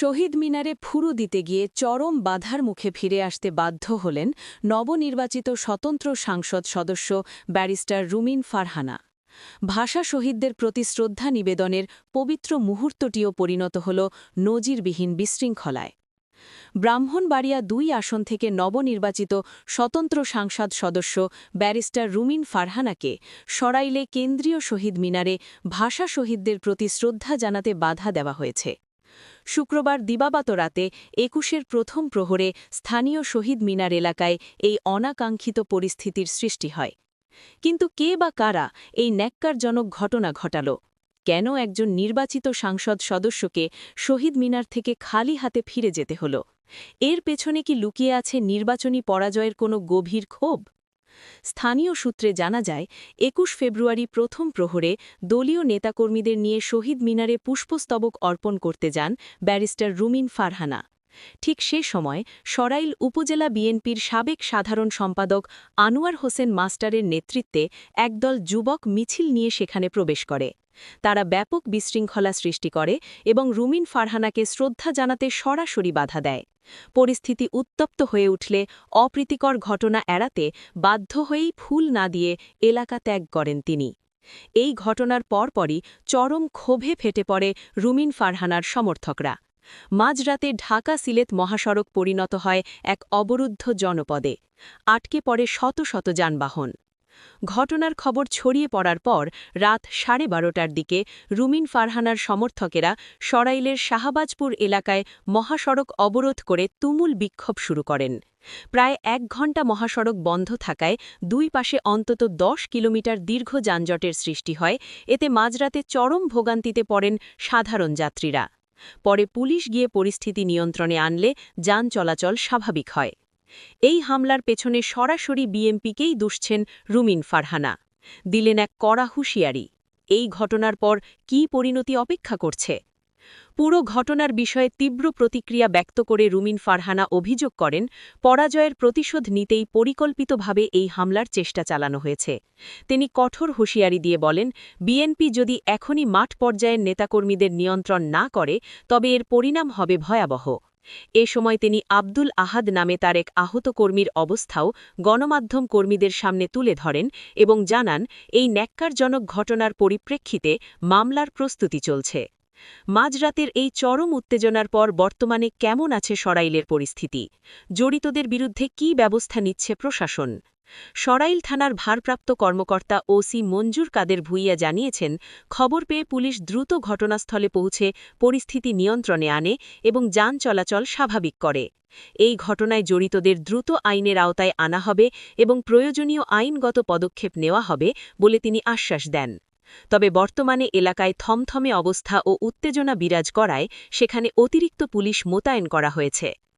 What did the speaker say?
শহীদ মিনারে ফুরু দিতে গিয়ে চরম বাধার মুখে ফিরে আসতে বাধ্য হলেন নবনির্বাচিত স্বতন্ত্র সাংসদ সদস্য ব্যারিস্টার রুমিন ফারহানা। ভাষা শহীদদের প্রতি শ্রদ্ধা নিবেদনের পবিত্র মুহূর্তটিও পরিণত হল নজিরবিহীন বিশৃঙ্খলায়। ব্রাহ্মণবাড়িয়া দুই আসন থেকে নবনির্বাচিত স্বতন্ত্র সাংসদ সদস্য ব্যারিস্টার রুমিন ফারহানাকে সরাইলে কেন্দ্রীয় শহীদ মিনারে ভাষা শহীদদের প্রতি শ্রদ্ধা জানাতে বাধা দেওয়া হয়েছে। শুক্রবার দিবাবাত রাতে একুশের প্রথম প্রহরে স্থানীয় শহীদ মিনার এলাকায় এই অনাকাঙ্ক্ষিত পরিস্থিতির সৃষ্টি হয়। কিন্তু কে বা কারা এই ন্যাক্কারজনক ঘটনা ঘটাল? কেন একজন নির্বাচিত সাংসদ সদস্যকে শহীদ মিনার থেকে খালি হাতে ফিরে যেতে হল? এর পেছনে কি লুকিয়ে আছে নির্বাচনী পরাজয়ের কোনো গভীর ক্ষোভ? স্থানীয় সূত্রে জানা যায়, একুশ ফেব্রুয়ারি প্রথম প্রহরে দলীয় নেতাকর্মীদের নিয়ে শহীদ মিনারে পুষ্পস্তবক অর্পণ করতে যান ব্যারিস্টার রুমিন ফারহানা। ঠিক সে সময় সরাইল উপজেলা বিএনপির সাবেক সাধারণ সম্পাদক আনোয়ার হোসেন মাস্টারের নেতৃত্বে একদল যুবক মিছিল নিয়ে সেখানে প্রবেশ করে। তারা ব্যাপক বিশৃঙ্খলা সৃষ্টি করে এবং রুমিন ফারহানাকে শ্রদ্ধা জানাতে সরাসরি বাধা দেয়। পরিস্থিতি উত্তপ্ত হয়ে উঠলে অপ্রীতিকর ঘটনা এড়াতে বাধ্য হয়েই ফুল না দিয়ে এলাকা ত্যাগ করেন তিনি। এই ঘটনার পরপরই চরম ক্ষোভে ফেটে পড়ে রুমিন ফারহানার সমর্থকরা। মাঝরাতে ঢাকা সিলেট মহাসড়ক পরিণত হয় এক অবরুদ্ধ জনপদে। আটকে পড়ে শত শত যানবাহন। ঘটনার খবর ছড়িয়ে পড়ার পর রাত সাড়ে বারোটার দিকে রুমিন ফারহানার সমর্থকেরা সরাইলের শাহবাজপুর এলাকায় মহাসড়ক অবরোধ করে তুমুল বিক্ষোভ শুরু করেন। প্রায় এক ঘণ্টা মহাসড়ক বন্ধ থাকায় দুই পাশে অন্তত দশ কিলোমিটার দীর্ঘ যানজটের সৃষ্টি হয়। এতে মাঝরাতে চরম ভোগান্তিতে পড়েন সাধারণ যাত্রীরা। পরে পুলিশ গিয়ে পরিস্থিতি নিয়ন্ত্রণে আনলে যান চলাচল স্বাভাবিক হয়। এই হামলার পেছনে সরাসরি বিএমপিকেই দুষছেন রুমিন ফারহানা। দিলেন এক কড়া হুঁশিয়ারি। এই ঘটনার পর কি পরিণতি অপেক্ষা করছে? পুরো ঘটনার বিষয়ে তীব্র প্রতিক্রিয়া ব্যক্ত করে রুমিন ফারহানা অভিযোগ করেন, পরাজয়ের প্রতিশোধ নিতেই পরিকল্পিতভাবে এই হামলার চেষ্টা চালানো হয়েছে। তিনি কঠোর হুঁশিয়ারি দিয়ে বলেন, বিএনপি যদি এখনই মাঠ পর্যায়ের নেতাকর্মীদের নিয়ন্ত্রণ না করে, তবে এর পরিণাম হবে ভয়াবহ। এ সময় তিনি আব্দুল আহাদ নামে তার এক আহত কর্মীর অবস্থাও গণমাধ্যম কর্মীদের সামনে তুলে ধরেন এবং জানান, এই ন্যাক্কারজনক ঘটনার পরিপ্রেক্ষিতে মামলার প্রস্তুতি চলছে। মাঝরাতের এই চরম উত্তেজনার পর বর্তমানে কেমন আছে সরাইলের পরিস্থিতি? জড়িতদের বিরুদ্ধে কি ব্যবস্থা নিচ্ছে প্রশাসন? সরাইল থানার ভারপ্রাপ্ত কর্মকর্তা ওসি মঞ্জুর কাদের ভুইয়া জানিয়েছেন, খবর পেয়ে পুলিশ দ্রুত ঘটনাস্থলে পৌঁছে পরিস্থিতি নিয়ন্ত্রণে আনে এবং যান চলাচল স্বাভাবিক করে। এই ঘটনায় জড়িতদের দ্রুত আইনের আওতায় আনা হবে এবং প্রয়োজনীয় আইনগত পদক্ষেপ নেওয়া হবে বলে তিনি আশ্বাস দেন। তবে বর্তমানে এলাকায় থমথমে অবস্থা ও উত্তেজনা বিরাজ করায় সেখানে অতিরিক্ত পুলিশ মোতায়েন করা হয়েছে।